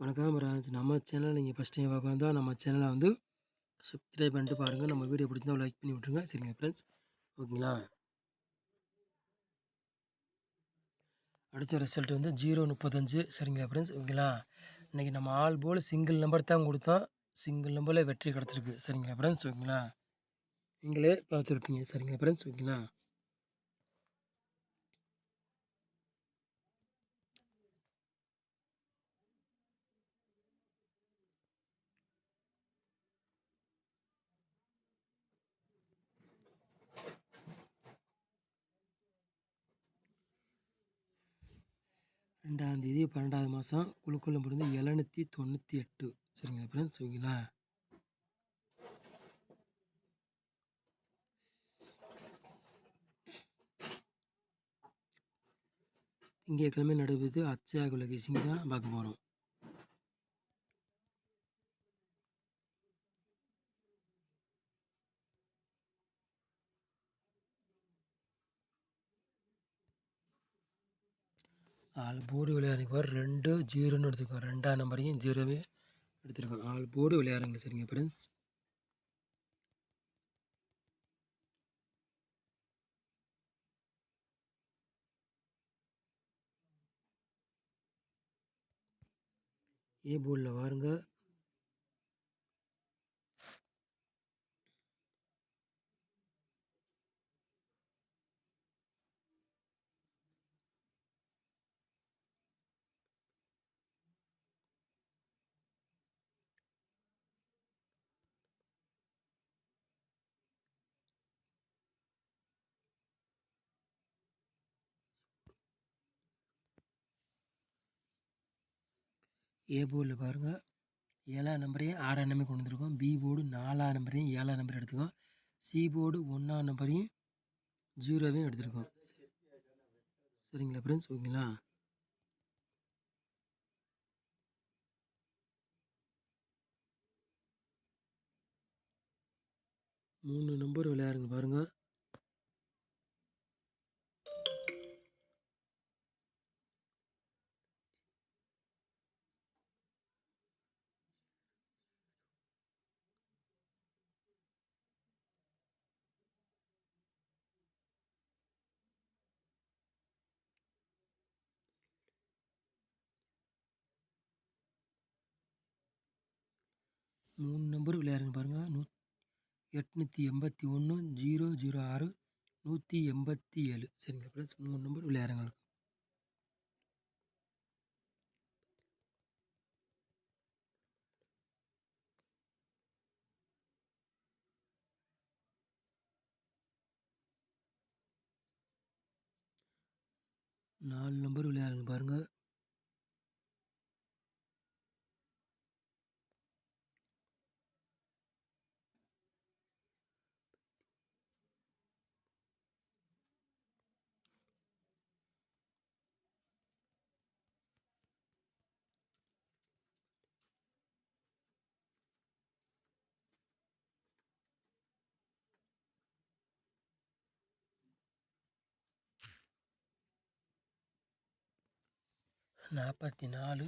வணக்கம் ராஜ். நம்ம சேனல் நீங்கள் ஃபஸ்ட் டைம் பார்க்க வந்தால் நம்ம சேனலை வந்து சப்ஸ்கிரைப் பண்ணிட்டு பாருங்கள் நம்ம வீடியோ பிடிச்சிருந்தா லைக் பண்ணி விட்ருங்க சரிங்க ஃப்ரெண்ட்ஸ் ஓகேங்களா? அடுத்த ரிசல்ட் வந்து ஜீரோ முப்பத்தஞ்சு. சரிங்களா ஃப்ரெண்ட்ஸ் ஓகேங்களா? இன்றைக்கி நம்ம ஆல் போல் சிங்கிள் நம்பர் தான் கொடுத்தோம். சிங்கிள் நம்பரில் வெற்றி கிடச்சிருக்கு. சரிங்களா ஃப்ரெண்ட்ஸ் ஓகேங்களா? நீங்களே பார்த்துருப்பீங்க. சரிங்களா ஃப்ரெண்ட்ஸ் ஓகேங்களா? ரெண்டாந்தேதி பன்னெண்டாவது மாதம் குழுக்குள்ள முடிந்து எழுநூற்றி தொண்ணூற்றி எட்டு. சரிங்களா ஃப்ரெண்ட்ஸ் ஓகேங்களா திங்கட்கிழமை நடைபெறுது அச்சயா குலகேசிங்க தான் பார்க்க போகிறோம் ஆள் போர்டு விளையாடுறதுக்கு ரெண்டு ஜீரோன்னு எடுத்துக்கோங்க ரெண்டாம் நம்பரையும் ஜீரோவே எடுத்துருக்கோம். ஆள் போர்டு விளையாடுங்க சரிங்க ஃப்ரெண்ட்ஸ் ஏ போர்டில் வாருங்க. ஏ போர்டில் பாருங்கள் ஏழாம் நம்பரையும் ஆறாம் நம்பர் கொண்டு வந்திருக்கோம். பி போர்டு நாலாம் நம்பரையும் ஏழாம் நம்பர் எடுத்துக்கோம். சி போர்டு ஒன்றாம் நம்பரையும் ஜீரோவையும் எடுத்துருக்கோம். சரிங்களா ஃப்ரெண்ட்ஸ் ஓகேங்களா? மூணு நம்பர் விளையாடுங்க பாருங்கள் மூணு நம்பர் விளையாடுங்க பாருங்கள் நூ எட்நூற்றி எண்பத்தி ஒன்று ஜீரோ ஜீரோ ஆறு நூற்றி எண்பத்தி ஏழு. சரிங்க ஃப்ரெண்ட்ஸ் மூணு நம்பர் விளையாடுங்களுக்கு நாலு நம்பர் விளையாடுங்க பாருங்கள் நாற்பத்தி நாலு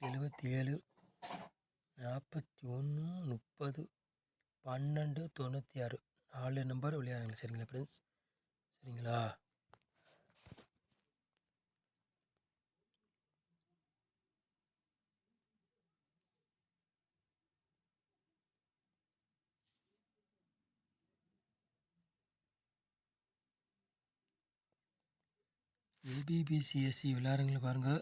எழுபத்தி ஏழு நாற்பத்தி ஒன்று முப்பது பன்னெண்டு தொண்ணூற்றி ஆறு நாலு நம்பர் விளையாடுங்க சரிங்களா ஃப்ரெண்ட்ஸ் சரிங்களா? ஏபிபிசிஎஸ்சி விளையாடுங்களை பாருங்கள்.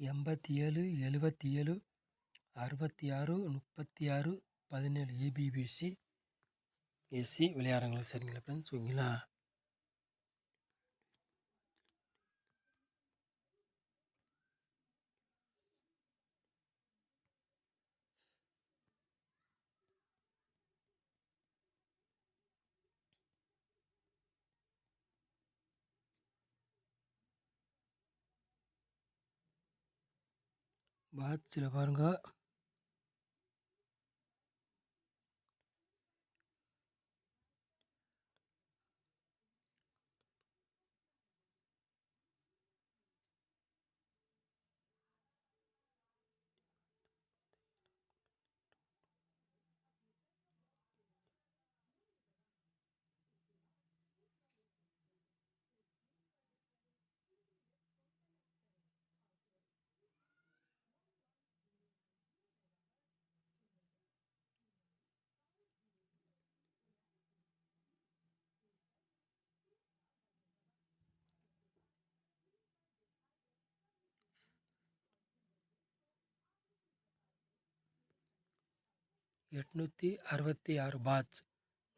எண்பத்தி ஏழு எழுபத்தி ஏழு அறுபத்தி ஆறு முப்பத்தி ஆறு பதினேழு ஏபிபிசி எஸ்சி விளையாடுறாங்களா சரிங்களா ஃப்ரெண்ட்ஸ் ஓகேங்களா? பாத்ஸில் பாருங்க. எட்நூற்றி அறுபத்தி ஆறு பாட்ச்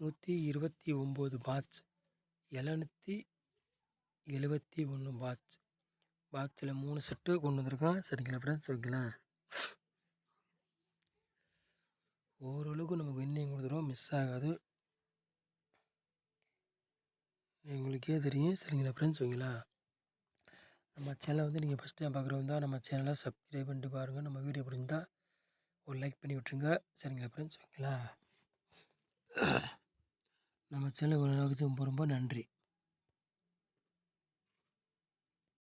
நூற்றி இருபத்தி ஒம்பது பாட்ச் எழுநூற்றி எழுபத்தி ஒன்று பாட்ச் பாட்சில் மூணு செட்டு கொண்டு வந்திருக்கேன். சரிங்களா ஃப்ரெண்ட்ஸ் ஓகேங்களா ஓரளவுக்கு நமக்கு வின்னிங் கொடுத்துருவோம் மிஸ் ஆகாது. உங்களுக்கே தெரியும். சரிங்களா ஃப்ரெண்ட்ஸ் ஓகேங்களா நம்ம சேனலை வந்து நீங்கள் ஃபஸ்ட் டைம் பார்க்குறவங்க தான் நம்ம சேனலை சப்ஸ்கிரைப் பண்ணிட்டு பாருங்கள் நம்ம வீடியோ பிடிச்சிருந்தால் ஒரு லைக் பண்ணி விட்ருங்க சரிங்களா ஃப்ரெண்ட்ஸ்? ஓகேங்களா? நம்ம சேனல் ரொம்ப ரொம்ப நன்றி.